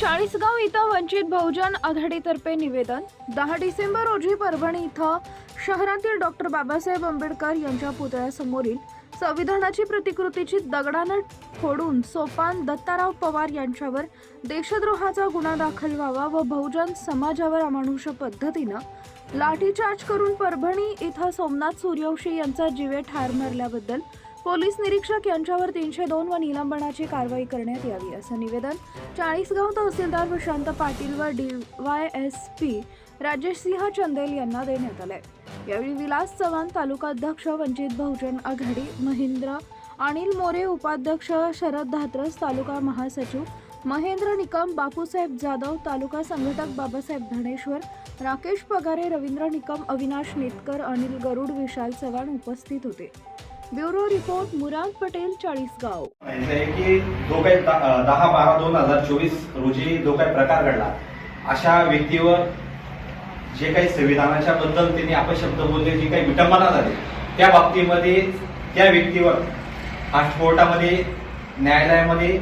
चाळीसगाव इथं वंचित बहुजन आघाडीतर्फे निवेदन. दहा डिसेंबर रोजी परभणी इथं शहरातील डॉक्टर बाबासाहेब आंबेडकर यांच्या पुतळ्यासमोरील संविधानाची प्रतिकृतीची दगडानं फोडून सोपान दत्ताराव पवार यांच्यावर देशद्रोहाचा गुन्हा दाखल व्हावा व बहुजन समाजावर अमानुष पद्धतीनं लाठीचार्ज करून परभणी इथं सोमनाथ सूर्यवंशी यांचा जीवे ठार मारल्याबद्दल पोलीस निरीक्षक यांच्यावर तीनशे दोन व निलंबनाची कारवाई करण्यात यावी असं निवेदन चाळीसगाव तहसीलदार प्रशांत पाटील व DY S P Rajesh Singh Chandel यांना देण्यात आले यावेळी विलास चव्हाण तालुका अध्यक्ष वंचित बहुजन आघाडी महेंद्र अनिल मोरे उपाध्यक्ष शरद धात्रस तालुका महासचिव महेंद्र निकम बापूसाहेब जाधव तालुका संघटक बाबासाहेब धनेश्वर राकेश पगारे रवींद्र निकम अविनाश नेतकर अनिल गरुड विशाल चव्हाण उपस्थित होते. Bureau report Murad Patel Chalisgaon. म्हणजे की जो काही दहा बारा दोन हजार चोवीस रोजी जो काही प्रकार घडला. अशा व्यक्तीवर जे काही संविधानाच्या बद्दल त्यांनी अपशब्द बोलले जी काही विटंबना झाली त्या बाबतीमध्ये त्या व्यक्तीवर फास्ट कोर्टामध्ये न्यायालयामध्ये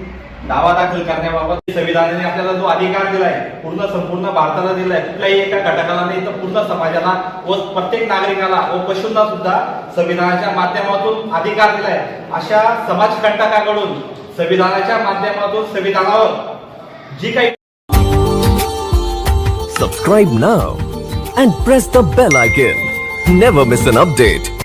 दावा दाखल करण्याबाबत संविधानाने आपल्याला जो अधिकार दिलाय पूर्ण संपूर्ण भारताला दिलाय कुठल्याही एका घटकाला नाही तर पूर्ण समाजाला व प्रत्येक नागरिकाला व पशूंना सुद्धा संविधानाच्या माध्यमातून अधिकार दिलाय. अशा समाजकंटकाकडून संविधानाच्या माध्यमातून संविधानावर जी काही subscribe now and press the bell icon never miss an update